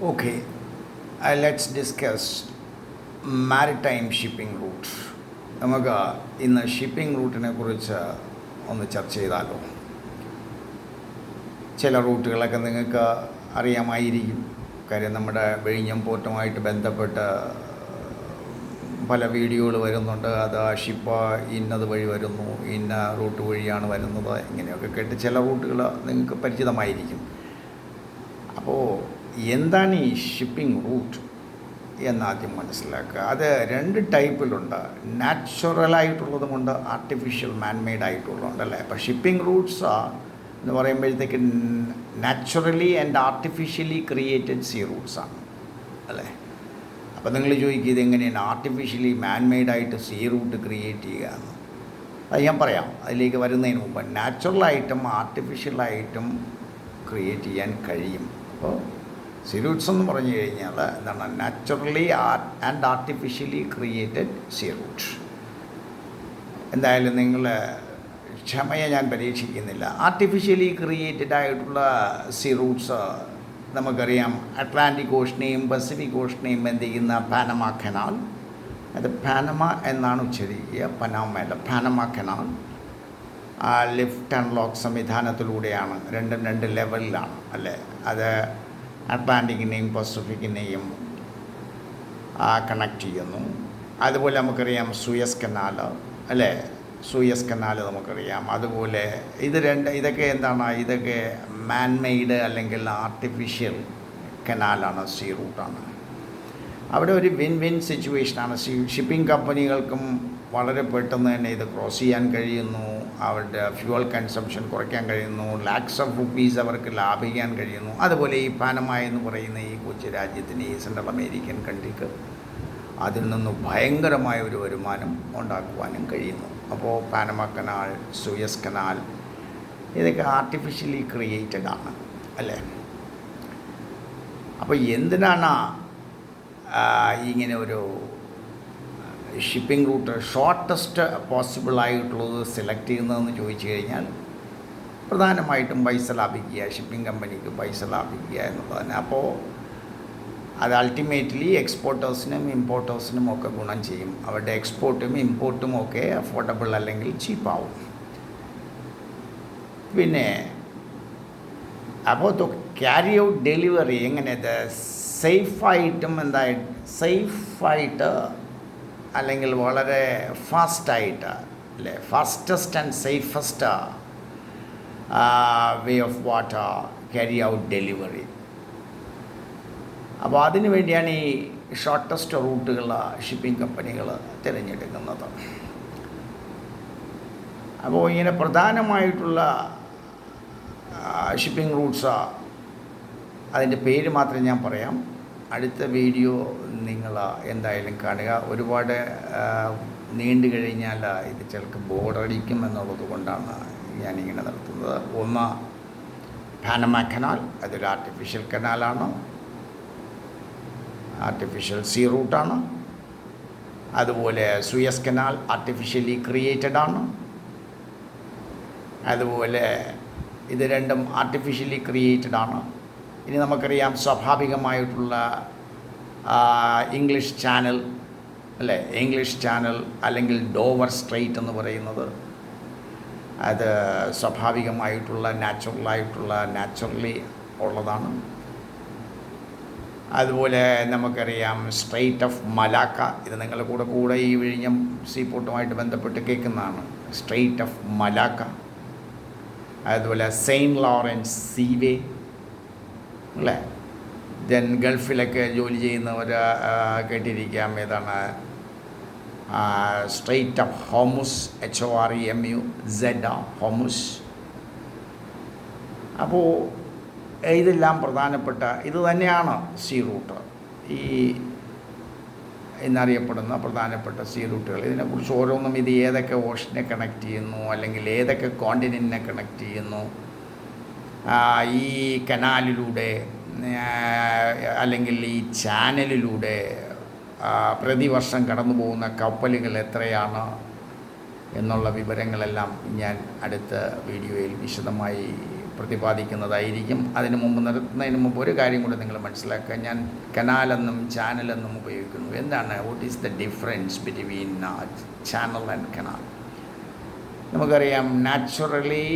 Okay, uh, let's discuss maritime shipping route. നമുക്ക് ഇന്ന് shipping റൂട്ടിനെ കുറിച്ച് ഒന്ന് ചർച്ച ചെയ്താലോ? ചില റൂട്ടുകളൊക്കെ നിങ്ങൾക്ക് അറിയാമായിരിക്കും. കാര്യം നമ്മുടെ വിഴിഞ്ഞം പോർട്ടുമായിട്ട് ബന്ധപ്പെട്ട് പല വീഡിയോകൾ വരുന്നുണ്ട്. അത് ആ ഷിപ്പ് ഇന്നത് വഴി വരുന്നു ഇന്ന റൂട്ട് വഴിയാണ് വരുന്നത് ഇങ്ങനെയൊക്കെ കേട്ട് ചില റൂട്ടുകൾ നിങ്ങൾക്ക് പരിചിതമായിരിക്കും. അപ്പോൾ എന്താണ് ഈ ഷിപ്പിംഗ് റൂട്ട് എന്നാദ്യം മനസ്സിലാക്കുക. അത് രണ്ട് ടൈപ്പിലുണ്ട് നാച്ചുറലായിട്ടുള്ളതുമുണ്ട് ആർട്ടിഫിഷ്യൽ മാൻമെയ്ഡ് ആയിട്ടുള്ളതുണ്ട് അല്ലേ? അപ്പോൾ ഷിപ്പിംഗ് റൂട്ട്സ് എന്ന് പറയുമ്പോഴത്തേക്ക് naturally and artificially created sea routes ആണ് അല്ലേ? അപ്പോൾ നിങ്ങൾ ചോദിക്കുക ഇതെങ്ങനെയാണ് ആർട്ടിഫിഷ്യലി മാൻമെയ്ഡായിട്ട് സീ റൂട്ട് ക്രിയേറ്റ് ചെയ്യുക എന്ന്. അത് ഞാൻ പറയാം. അതിലേക്ക് വരുന്നതിന് മുമ്പ് നാച്ചുറലായിട്ടും ആർട്ടിഫിഷ്യലായിട്ടും ക്രിയേറ്റ് ചെയ്യാൻ കഴിയും. അപ്പോൾ സീ റൂട്ട്സ് എന്ന് പറഞ്ഞു കഴിഞ്ഞാൽ എന്താണ്? Naturally and artificially created sea route എന്തായാലും നിങ്ങൾ ക്ഷമയെ ഞാൻ പരീക്ഷിക്കുന്നില്ല. ആർട്ടിഫിഷ്യലി ക്രിയേറ്റഡ് ആയിട്ടുള്ള സീറൂട്ട്സ് നമുക്കറിയാം. അറ്റ്ലാന്റിക് ഓഷനെയും പസഫിക് ഓഷനെയും എന്ത് ചെയ്യുന്ന പാനമ കനാൽ അത് പാനമ എന്നാണ് ഉച്ചരിക്കുക. പനാമയല്ല Panama canal lift and lock സംവിധാനത്തിലൂടെയാണ്. രണ്ടും രണ്ട് ലെവലിലാണ് അല്ലേ? അത് അറ്റ്ലാന്റിക്കിനെയും പസഫിക്കിനെയും കണക്ട് ചെയ്യുന്നു. അതുപോലെ നമുക്കറിയാം സൂയസ് കനാൽ അല്ലേ? സൂയസ് കനാൽ നമുക്കറിയാം. അതുപോലെ ഇത് രണ്ട് ഇതൊക്കെ എന്താണ്? ഇതൊക്കെ മാൻമെയ്ഡ് അല്ലെങ്കിൽ ആർട്ടിഫിഷ്യൽ കനാലാണ് സീ റൂട്ടാണ് അവിടെ ഒരു വിൻ വിൻ സിറ്റുവേഷനാണ് ഷിപ്പിംഗ് കമ്പനികൾക്കും വളരെ പെട്ടെന്ന് തന്നെ ഇത് ക്രോസ് ചെയ്യാൻ കഴിയുന്നു. അവരുടെ ഫ്യൂവൽ കൺസംഷൻ കുറയ്ക്കാൻ കഴിയുന്നു. ലാക്സ് ഓഫ് റുപ്പീസ് അവർക്ക് ലാഭിക്കാൻ കഴിയുന്നു. അതുപോലെ ഈ പാനമ എന്ന് പറയുന്ന ഈ കൊച്ചു രാജ്യത്തിന് ഈ സെൻട്രൽ അമേരിക്കൻ കൺട്രിക്ക് അതിൽ നിന്ന് ഭയങ്കരമായ ഒരു വരുമാനം ഉണ്ടാക്കുവാനും കഴിയുന്നു. അപ്പോൾ പാനമ കനാൽ സുയസ് കനാൽ ഇതൊക്കെ ആർട്ടിഫിഷ്യലി ക്രിയേറ്റഡ് ആണ് അല്ലേ? അപ്പോൾ എന്തിനാണ് ഇങ്ങനെ ഒരു ഷിപ്പിംഗ് റൂട്ട് ഷോർട്ടസ്റ്റ് പോസിബിളായിട്ടുള്ളത് സെലക്ട് ചെയ്യുന്നതെന്ന് ചോദിച്ചു കഴിഞ്ഞാൽ പ്രധാനമായിട്ടും പൈസ ലാഭിക്കുക ഷിപ്പിംഗ് കമ്പനിക്ക് പൈസ ലാഭിക്കുക എന്നുള്ളതാണ് അപ്പോൾ അത് അൾട്ടിമേറ്റ്ലി എക്സ്പോർട്ടേഴ്സിനും ഇമ്പോർട്ടേഴ്സിനും ഒക്കെ ഗുണം ചെയ്യും. അവരുടെ എക്സ്പോർട്ടും ഇമ്പോർട്ടും ഒക്കെ അഫോർഡബിൾ അല്ലെങ്കിൽ ചീപ്പാവും പിന്നെ അപ്പോൾ ക്യാരി ഔട്ട് ഡെലിവറി എങ്ങനെ? സേഫായിട്ടും എന്തായി സേഫായിട്ട് അല്ലെങ്കിൽ വളരെ ഫാസ്റ്റായിട്ട് അല്ലേ? Fastest and safest way of water carry out delivery. അപ്പോൾ അതിനു വേണ്ടിയാണ് ഈ ഷോർട്ടസ്റ്റ് റൂട്ടുകൾ ഷിപ്പിംഗ് കമ്പനികൾ തിരഞ്ഞെടുക്കുന്നത്. അപ്പോൾ ഇങ്ങനെ പ്രധാനമായിട്ടുള്ള ഷിപ്പിംഗ് റൂട്ട്സ്. അതിന്റെ പേര് മാത്രം ഞാൻ പറയാം. അടുത്ത വീഡിയോ നിങ്ങൾ എന്തായാലും കാണുക. ഒരുപാട് നീണ്ടു കഴിഞ്ഞാൽ ഇത് ചിലക്ക് ബോർഡടിക്കും എന്നുള്ളത് കൊണ്ടാണ് ഞാനിങ്ങനെ നടത്തുന്നത്. ഒന്ന് പാനമ കനാൽ അതൊരു ആർട്ടിഫിഷ്യൽ കനാലാണ് ആർട്ടിഫിഷ്യൽ സീ റൂട്ടാണ് അതുപോലെ സുയസ് കനാൽ ആർട്ടിഫിഷ്യലി ക്രിയേറ്റഡ് ആണ്. അതുപോലെ ഇത് രണ്ടും ആർട്ടിഫിഷ്യലി ക്രിയേറ്റഡ് ആണ്. ഇനി നമുക്കറിയാം സ്വാഭാവികമായിട്ടുള്ള ഇംഗ്ലീഷ് ചാനൽ അല്ലേ? ഇംഗ്ലീഷ് ചാനൽ അല്ലെങ്കിൽ ഡോവർ സ്ട്രെയിറ്റ് എന്ന് പറയുന്നത് അത് സ്വാഭാവികമായിട്ടുള്ള നാച്ചുറലായിട്ടുള്ള നാച്ചുറലി ഉള്ളതാണ്. അതുപോലെ നമുക്കറിയാം സ്ട്രെയിറ്റ് ഓഫ് മലാക്ക ഇത് നിങ്ങളുടെ കൂടെ കൂടെ ഈ വിഴിഞ്ഞം സീപോർട്ടുമായിട്ട് ബന്ധപ്പെട്ട് കേൾക്കുന്നതാണ്. സ്ട്രെയിറ്റ് ഓഫ് മലാക്ക അതുപോലെ സെയിന്റ് ലോറൻസ് സീവേ അല്ലേ? ദെൻ ഗൾഫിലൊക്കെ ജോലി ചെയ്യുന്നവർ കേട്ടിരിക്കാം. ഏതാണ്? Strait of Hormuz H O R E M U Z Hormuz അപ്പോൾ ഇതെല്ലാം പ്രധാനപ്പെട്ട ഇത് തന്നെയാണ് സീ റൂട്ട് ഈ എന്നറിയപ്പെടുന്ന പ്രധാനപ്പെട്ട സീ റൂട്ടുകൾ ഇതിനെക്കുറിച്ച് ഓരോന്നും ഇത് ഏതൊക്കെ ഓഷനെ കണക്ട് ചെയ്യുന്നു അല്ലെങ്കിൽ ഏതൊക്കെ കോണ്ടിനെന്റിനെ കണക്ട് ചെയ്യുന്നു? ഈ കനാലിലൂടെ അല്ലെങ്കിൽ ഈ ചാനലിലൂടെ പ്രതിവർഷം കടന്നു പോകുന്ന കപ്പലുകൾ എത്രയാണ് എന്നുള്ള വിവരങ്ങളെല്ലാം ഞാൻ അടുത്ത വീഡിയോയിൽ വിശദമായി പ്രതിപാദിക്കുന്നതായിരിക്കും. അതിന് മുമ്പ് നിർത്തുന്നതിന് മുമ്പ് ഒരു കാര്യം കൂടെ നിങ്ങൾ മനസ്സിലാക്കുക. ഞാൻ കനാലെന്നും ചാനലെന്നും ഉപയോഗിക്കുന്നു. എന്താണ്? What is the difference between channel and canal നമുക്കറിയാം നാച്ചുറലി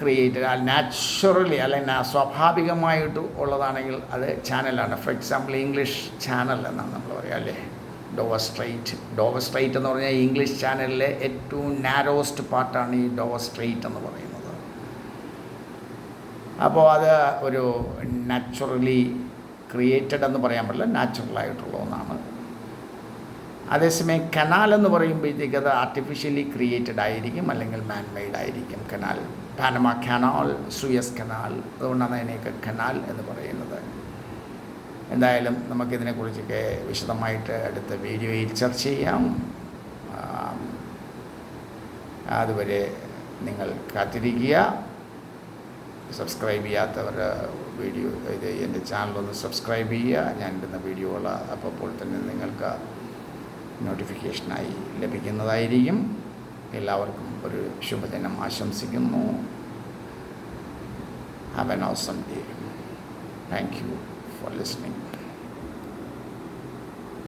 ക്രിയേറ്റഡ് നാച്ചുറലി അല്ലെങ്കിൽ സ്വാഭാവികമായിട്ട് ഉള്ളതാണെങ്കിൽ അത് ചാനലാണ് ഫോർ എക്സാമ്പിൾ ഇംഗ്ലീഷ് ചാനൽ എന്നാണ് നമ്മൾ പറയുക അല്ലേ? ഡോവർ സ്ട്രൈറ്റ് ഡോവർ സ്ട്രൈറ്റ് എന്ന് പറഞ്ഞാൽ ഇംഗ്ലീഷ് ചാനലിലെ ഏറ്റവും നാരോസ്റ്റ് പാർട്ടാണ് ഈ ഡോവർ സ്ട്രൈറ്റ് എന്ന് പറയുന്നത്. അപ്പോൾ അത് ഒരു നാച്ചുറലി ക്രിയേറ്റഡ് എന്ന് പറയാൻ പറ്റില്ല നാച്ചുറലായിട്ടുള്ള ഒന്നാണ്. അതേസമയം കനാൽ എന്ന് പറയുമ്പോഴത്തേക്ക് അത് ആർട്ടിഫിഷ്യലി ക്രിയേറ്റഡ് ആയിരിക്കും അല്ലെങ്കിൽ മാൻ മെയ്ഡ് ആയിരിക്കും canal Panama canal Suez canal അതുകൊണ്ടാണ് അതിനെയൊക്കെ കനാൽ എന്ന് പറയുന്നത്. എന്തായാലും നമുക്കിതിനെക്കുറിച്ചൊക്കെ വിശദമായിട്ട് അടുത്ത വീഡിയോയിൽ ചർച്ച ചെയ്യാം. അതുവരെ നിങ്ങൾ കാത്തിരിക്കുക. സബ്സ്ക്രൈബ് ചെയ്യാത്തവർ വീഡിയോ ഇത് എന്റെ ചാനലൊന്ന് സബ്സ്ക്രൈബ് ചെയ്യുക. ഞാൻ ഇടുന്ന വീഡിയോകൾ അപ്പോൾ തന്നെ നിങ്ങൾക്ക് നോട്ടിഫിക്കേഷനായി ലഭിക്കുന്നതായിരിക്കും. എല്ലാവർക്കും ഒരു ശുഭദിനം ആശംസിക്കുന്നു. Have an awesome day thank you for listening